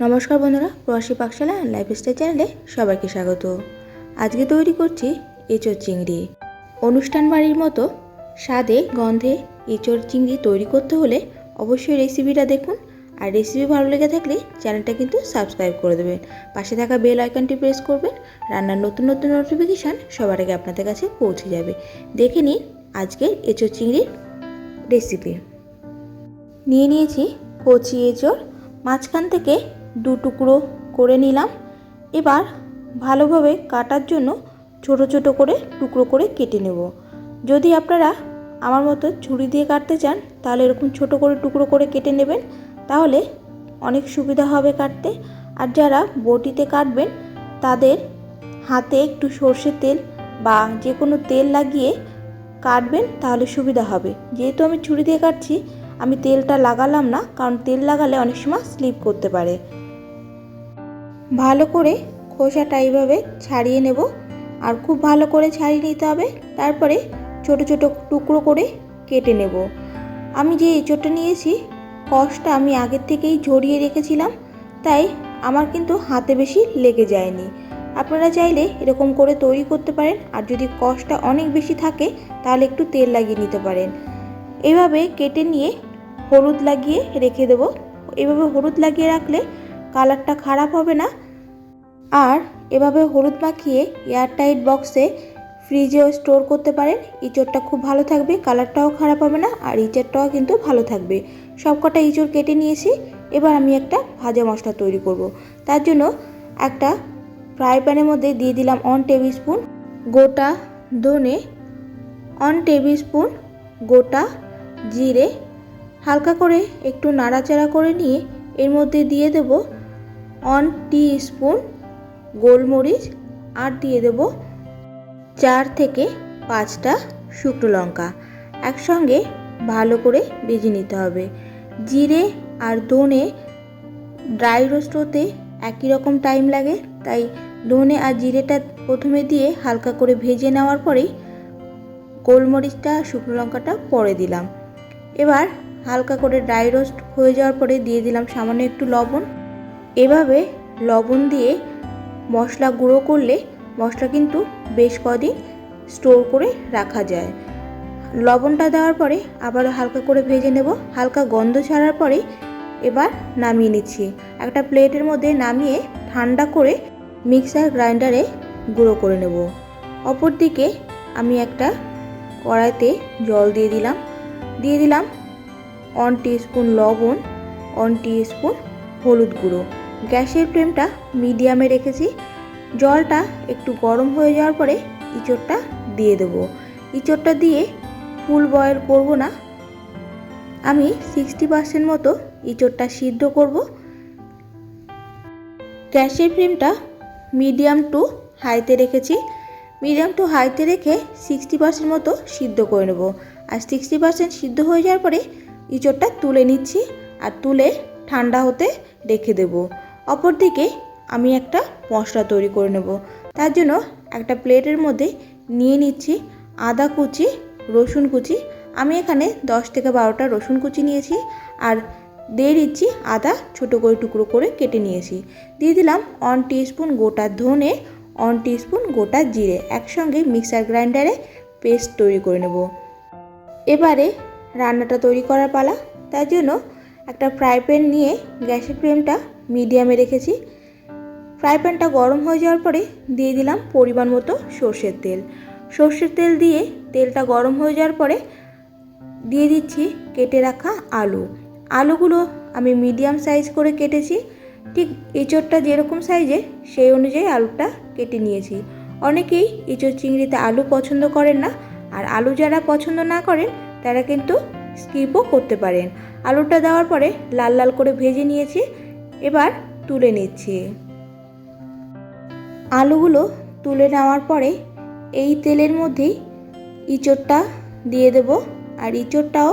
নমস্কার বন্ধুরা, প্রবাসী পাকশালা লাইফস্টাইল চ্যানেলে সবাইকে স্বাগত। আজকে তৈরি করছি এঁচোড় চিংড়ি। অনুষ্ঠান বাড়ির মতো স্বাদে, গন্ধে এঁচোড় চিংড়ি তৈরি করতে হলে অবশ্যই রেসিপিটা দেখুন। আর রেসিপি ভালো লেগে থাকলে চ্যানেলটা কিন্তু সাবস্ক্রাইব করে দেবেন। পাশে থাকা বেল আইকনটি প্রেস করবেন। রান্নার নতুন নতুন নোটিফিকেশান সবার আগে আপনাদের কাছে পৌঁছে যাবে। দেখে নিন আজকের এঁচোড় চিংড়ির রেসিপি নিয়ে নিয়েছি কচি এঁচোড় মাঝখান থেকে দু টুকরো করে নিলাম। এবার ভালোভাবে কাটার জন্য ছোট ছোট করে টুকরো করে কেটে নেব। যদি আপনারা আমার মতো ছুরি দিয়ে কাটতে চান, তাহলে এরকম ছোট করে টুকরো করে কেটে নেবেন। তাহলে অনেক সুবিধা হবে কাটতে। আর যারা বটিতে কাটবেন, তাদের হাতে একটু সর্ষের তেল বা যে কোনো তেল লাগিয়ে কাটবেন, তাহলে সুবিধা হবে। যেহেতু আমি ছুরি দিয়ে কাটছি, আমি তেলটা লাগালাম না, কারণ তেল লাগালে অনেক সময় স্লিপ করতে পারে। ভালো করে খোসাটা এইভাবে ছাড়িয়ে নেব। আর খুব ভালো করে ছাড়িয়ে নিতে হবে। তারপরে ছোট ছোট টুকরো করে কেটে নেব। আমি যে এঁচোড়টা নিয়েছি, কষটা আমি আগের থেকেই ঝরিয়ে রেখেছিলাম। তাই আমার কিন্তু হাতে বেশি লেগে যায়নি। আপনারা চাইলে এরকম করে তৈরি করতে পারেন। আর যদি কষটা অনেক বেশি থাকে, তাহলে একটু তেল লাগিয়ে নিতে পারেন। এভাবে কেটে নিয়ে হলুদ লাগিয়ে রেখে দেবো। এভাবে হলুদ লাগিয়ে রাখলে কালারটা খারাপ হবে না। আর এভাবে হলুদ মাখিয়ে এয়ারটাইট বক্সে ফ্রিজেও স্টোর করতে পারেন। ইঁচড়টা খুব ভালো থাকবে, কালারটাও খারাপ হবে না, আর ইঁচড়টাও কিন্তু ভালো থাকবে। সবকটা ইঁচড় কেটে নিয়েছি, এবার আমি একটা ভাজা মশলা তৈরি করব। তার জন্য একটা ফ্রাই প্যানের মধ্যে দিয়ে দিলাম অন টেবিল স্পুন গোটা ধনে অন টেবিল স্পুন গোটা জিরে। হালকা করে একটু নাড়াচাড়া করে নিয়ে এর মধ্যে দিয়ে দেব অন টি স্পুন গোলমরিচ আর দিয়ে দেব চার থেকে পাঁচটা শুকনো লঙ্কা। একসঙ্গে ভালো করে ভেজে নিতে হবে। জিরে আর ধনে ড্রাই রোস্ট হতে একই রকম টাইম লাগে, তাই ধনে আর জিরেটা প্রথমে দিয়ে হালকা করে ভেজে নেওয়ার পরেই গোলমরিচটা, শুকনো লঙ্কাটা পরে দিলাম। এবার হালকা করে ড্রাই রোস্ট হয়ে যাওয়ার পরে দিয়ে দিলাম সামান্য একটু লবণ। এভাবে লবণ দিয়ে মশলা গুঁড়ো করলে মশলা কিন্তু বেশ কদিন স্টোর করে রাখা যায়। লবণটা দেওয়ার পরে আবার হালকা করে ভেজে নেব। হালকা গন্ধ ছাড়ার পরে এবার নামিয়ে নিচ্ছি। একটা প্লেটের মধ্যে নামিয়ে ঠান্ডা করে মিক্সার গ্রাইন্ডারে গুঁড়ো করে নেব। অপরদিকে আমি একটা কড়াইতে জল দিয়ে দিলাম। দিয়ে দিলাম ওয়ান স্পুন লবণ, ওয়ান স্পুন হলুদ গুঁড়ো। গ্যাসের ফ্লেমটা মিডিয়ামে রেখেছি। জলটা একটু গরম হয়ে যাওয়ার পরে ইঁচড়টা দিয়ে দেবো। ইঁচড়টা দিয়ে ফুল বয়েল করব না। আমি সিক্সটি পার্সেন্ট মতো ইঁচড়টা সিদ্ধ করব। গ্যাসের ফ্লেমটা মিডিয়াম টু হাইতে রেখেছি। মিডিয়াম টু হাইতে রেখে সিক্সটি পার্সেন্ট মতো সিদ্ধ করে নেব। আর সিক্সটি পার্সেন্ট সিদ্ধ হয়ে যাওয়ার পরে ইঁচড়টা তুলে নিচ্ছি। আর তুলে ঠান্ডা হতে রেখে দেব। অপরদিকে আমি একটা মশলা তৈরি করে নেব। তার জন্য একটা প্লেটের মধ্যে নিয়ে নিচ্ছি আদা কুচি, রসুন কুচি। আমি এখানে দশ থেকে বারোটা রসুন কুচি নিয়েছি আর দিয়ে দিচ্ছি আদা ছোটো করে টুকরো করে কেটে নিয়েছি। দিয়ে দিলাম ওয়ান স্পুন গোটা ধনে ওয়ান স্পুন গোটা জিরে। একসঙ্গে মিক্সার গ্রাইন্ডারে পেস্ট তৈরি করে নেব। এবারে রান্নাটা তৈরি করার পালা। তার জন্য একটা ফ্রাই প্যান নিয়ে গ্যাসের ফ্লেমটা মিডিয়ামে রেখেছি। ফ্রাই প্যানটা গরম হয়ে যাওয়ার পরে দিয়ে দিলাম পরিমাণ মতো সর্ষের তেল। সর্ষের তেল দিয়ে তেলটা গরম হয়ে যাওয়ার পরে দিয়ে দিচ্ছি কেটে রাখা আলু। আলুগুলো আমি মিডিয়াম সাইজ করে কেটেছি। ঠিক এঁচোড়টা যেরকম সাইজে সেই অনুযায়ী আলুটা কেটে নিয়েছি। অনেকেই এঁচোড় চিংড়িতে আলু পছন্দ করেন না। আর আলু যারা পছন্দ না করেন, তারা কিন্তু স্কিপও করতে পারেন। আলুটা দেওয়ার পরে লাল লাল করে ভেজে নিয়েছি, এবার তুলে নিচ্ছি। আলুগুলো তুলে নেওয়ার পরে এই তেলের মধ্যেই ইঁচড়টা দিয়ে দেব, আর ইঁচড়টাও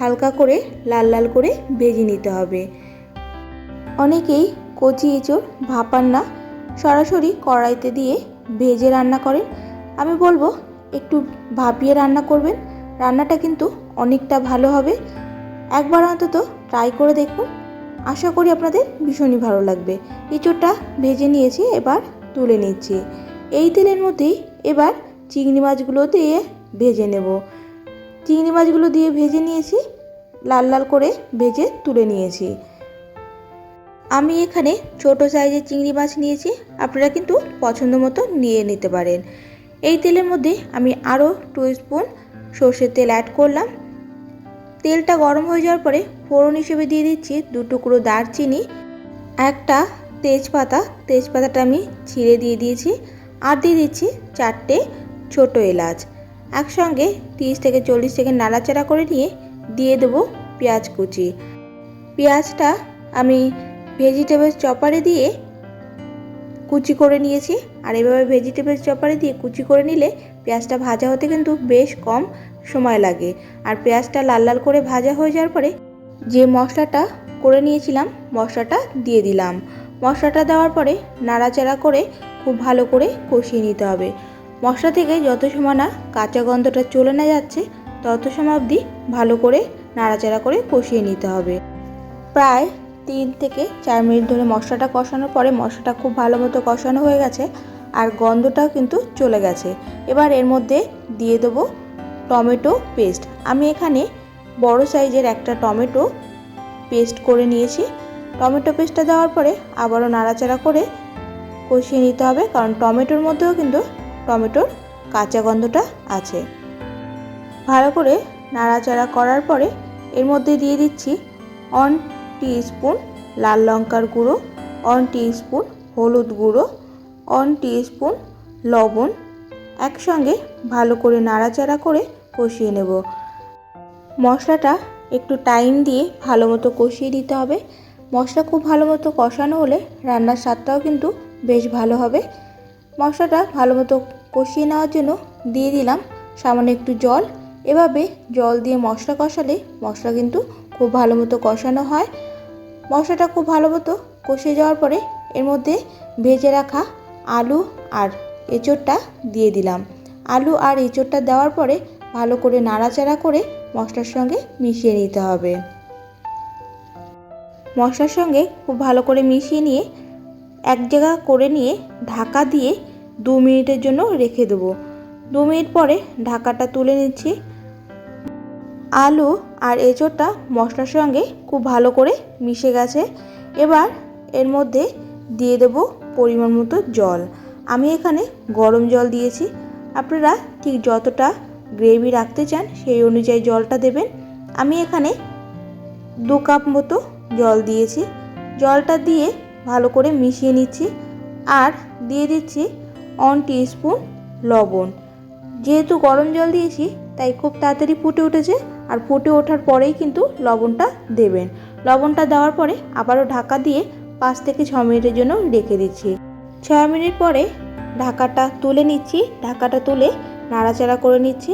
হালকা করে লাল লাল করে ভেজে নিতে হবে। অনেকেই কচি এঁচড় ভাপান না, সরাসরি কড়াইতে দিয়ে ভেজে রান্না করেন। আমি বলব, একটু ভাপিয়ে রান্না করবেন, রান্নাটা কিন্তু অনেকটা ভালো হবে। একবার অন্তত ট্রাই করে দেখুন। আশা করি আপনাদের ভীষণই ভালো লাগবে। এঁচোড়টা ভেজে নিয়েছি, এবার তুলে নিচ্ছি। এই তেলের মধ্যেই এবার চিংড়ি মাছগুলো দিয়ে ভেজে নেব। চিংড়ি মাছগুলো দিয়ে ভেজে নিয়েছি, লাল লাল করে ভেজে তুলে নিয়েছি। আমি এখানে ছোট সাইজের চিংড়ি মাছ নিয়েছি, আপনারা কিন্তু পছন্দ মতো নিয়ে নিতে পারেন। এই তেলের মধ্যে আমি আরও টু স্পুন সর্ষের তেল অ্যাড করলাম। তেলটা গরম হয়ে যাওয়ার পরে ফোড়ন হিসেবে দিয়ে দিচ্ছি দু টুকরো দারচিনি, একটা তেজপাতা। তেজপাতাটা আমি ছিঁড়ে দিয়ে দিয়েছি আর দিয়ে দিচ্ছি চারটে ছোট এলাচ। একসঙ্গে তিরিশ থেকে চল্লিশ সেকেন্ড নাড়াচাড়া করে নিয়ে দিয়ে দেবো পেঁয়াজ কুচি। পেঁয়াজটা আমি ভেজিটেবল চপারে দিয়ে কুচি করে নিয়েছি। আর এভাবে ভেজিটেবল চপারে দিয়ে কুচি করে নিলে পেঁয়াজটা ভাজা হতে কিন্তু বেশ কম সময় লাগে। আর পেঁয়াজটা লাল লাল করে ভাজা হয়ে যাওয়ার পরে যে মশলাটা করে নিয়েছিলাম, মশলাটা দিয়ে দিলাম। মশলাটা দেওয়ার পরে নাড়াচাড়া করে খুব ভালো করে কষিয়ে নিতে হবে। মশলা থেকে যত সময় না কাঁচা গন্ধটা চলে না যাচ্ছে, তত সময় অবধি ভালো করে নাড়াচাড়া করে কষিয়ে নিতে হবে। প্রায় তিন থেকে চার মিনিট ধরে মশলাটা কষানোর পরে মশলাটা খুব ভালো মতো কষানো হয়ে গেছে। আর গন্ধটাও কিন্তু চলে গেছে। এবার এর মধ্যে দিয়ে দেবো টমেটো পেস্ট। আমি এখানে বড় সাইজের একটা টমেটো পেস্ট করে নিয়েছি। টমেটো পেস্টটা দেওয়ার পরে আবারও নাড়াচাড়া করে কষিয়ে নিতে হবে, কারণ টমেটোর মধ্যেও কিন্তু টমেটোর কাঁচা গন্ধটা আছে। ভালো করে নাড়াচাড়া করার পরে এর মধ্যে দিয়ে দিচ্ছি অন স্পুন লাল লঙ্কার গুঁড়ো অন স্পুন হলুদ গুঁড়ো অন স্পুন লবণ একসঙ্গে ভালো করে নাড়াচাড়া করে কষিয়ে নেব। মশলাটা একটু টাইম দিয়ে ভালো মতো কষিয়ে দিতে হবে। মশলা খুব ভালো মতো কষানো হলে রান্নার স্বাদটাও কিন্তু বেশ ভালো হবে। মশলাটা ভালো মতো কষিয়ে নেওয়ার জন্য দিয়ে দিলাম সামান্য একটু জল। এভাবে জল দিয়ে মশলা কষালে মশলা কিন্তু খুব ভালো মতো কষানো হয়। মশলাটা খুব ভালো মতো কষে যাওয়ার পরে এর মধ্যে ভেজে রাখা আলু আর এঁচোড়টা দিয়ে দিলাম। আলু আর এঁচোড়টা দেওয়ার পরে ভালো করে নাড়াচাড়া করে মশলার সঙ্গে মিশিয়ে নিতে হবে। মশলার সঙ্গে খুব ভালো করে মিশিয়ে নিয়ে এক জায়গা করে নিয়ে ঢাকা দিয়ে দু মিনিটের জন্য রেখে দেবো। দু মিনিট পরে ঢাকাটা তুলে নিচ্ছি। আলু আর এঁচোড়টা মশলার সঙ্গে খুব ভালো করে মিশে গেছে। এবার এর মধ্যে দিয়ে দেব পরিমাণ মতো জল। আমি এখানে গরম জল দিয়েছি। আপনারা ঠিক যতটা গ্রেভি রাখতে চান সেই অনুযায়ী জলটা দেবেন। আমি এখানে দু কাপ মতো জল দিয়েছি। জলটা দিয়ে ভালো করে মিশিয়ে নিচ্ছি আর দিয়ে দিচ্ছি অন স্পুন লবণ। যেহেতু গরম জল দিয়েছি, তাই খুব তাড়াতাড়ি ফুটে উঠেছে আর ফুটে ওঠার পরেই কিন্তু লবণটা দেবেন। লবণটা দেওয়ার পরে আবারও ঢাকা দিয়ে পাঁচ থেকে ছ মিনিটের জন্য রেখে দিচ্ছি। ছ মিনিট পরে ঢাকাটা তুলে নিচ্ছি। ঢাকাটা তুলে নাড়াচাড়া করে নিচ্ছি।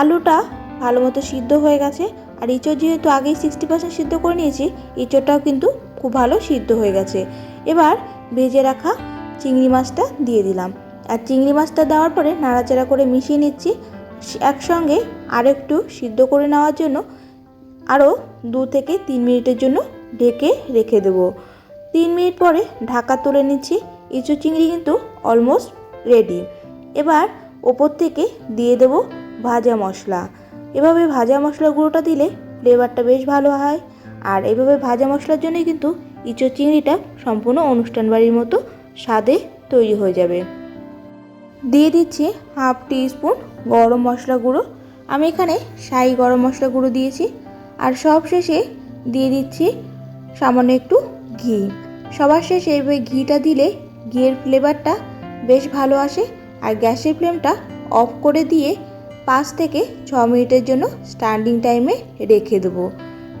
আলুটা ভালো মতো সিদ্ধ হয়ে গেছে। আর ইঁচড় যেহেতু আগেই সিক্সটি পার্সেন্ট সিদ্ধ করে নিয়েছি, ইঁচড়টাও কিন্তু খুব ভালো সিদ্ধ হয়ে গেছে। এবার ভেজে রাখা চিংড়ি মাছটা দিয়ে দিলাম। আর চিংড়ি মাছটা দেওয়ার পরে নাড়াচাড়া করে মিশিয়ে নিচ্ছি। একসঙ্গে আর একটু সিদ্ধ করে নেওয়ার জন্য আরও দু থেকে তিন মিনিটের জন্য ঢেকে রেখে দেবো। তিন মিনিট পরে ঢাকা তুলে নিচ্ছি। ইঁচু চিংড়ি কিন্তু অলমোস্ট রেডি এবার ওপর থেকে দিয়ে দেবো ভাজা মশলা। এভাবে ভাজা মশলা গুঁড়োটা দিলে ফ্লেভারটা বেশ ভালো হয়। আর এভাবে ভাজা মশলার জন্যই কিন্তু ইঁচো চিংড়িটা সম্পূর্ণ অনুষ্ঠান বাড়ির মতো স্বাদে তৈরি হয়ে যাবে। দিয়ে দিচ্ছি হাফ টি স্পুন গরম মশলা গুঁড়ো। আমি এখানে সাই গরম মশলা গুঁড়ো দিয়েছি। আর সব শেষে দিয়ে দিচ্ছি সামান্য একটু ঘি। সবার শেষে এভাবে ঘিটা দিলে ঘিয়ের ফ্লেভারটা বেশ ভালো আসে আর গ্যাসের ফ্লেমটা অফ করে দিয়ে পাঁচ থেকে ছ মিনিটের জন্য স্ট্যান্ডিং টাইমে রেখে দেবো।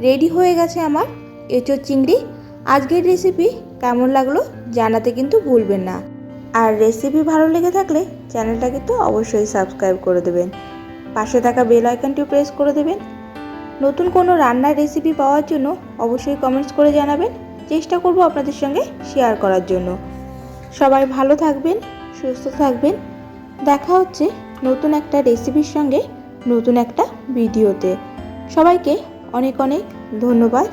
রেডি হয়ে গেছে আমার এঁচোর চিংড়ি। আজকের রেসিপি কেমন লাগল জানাতে কিন্তু ভুলবেন না। আর রেসিপি ভালো লেগে থাকলে চ্যানেলটা কিন্তু অবশ্যই সাবস্ক্রাইব করে দেবেন। পাশে থাকা বেল আইকনটি প্রেস করে দেবেন। নতুন কোনো রান্নার রেসিপি পাওয়ার জন্য অবশ্যই কমেন্টস করে জানাবেন। চেষ্টা করব আপনাদের সঙ্গে শেয়ার করার জন্য। সবাই ভালো থাকবেন, সুস্থ থাকবেন। দেখা হচ্ছে নতুন একটা রেসিপির সঙ্গে, নতুন একটা ভিডিওতে সবাইকে অনেক অনেক ধন্যবাদ।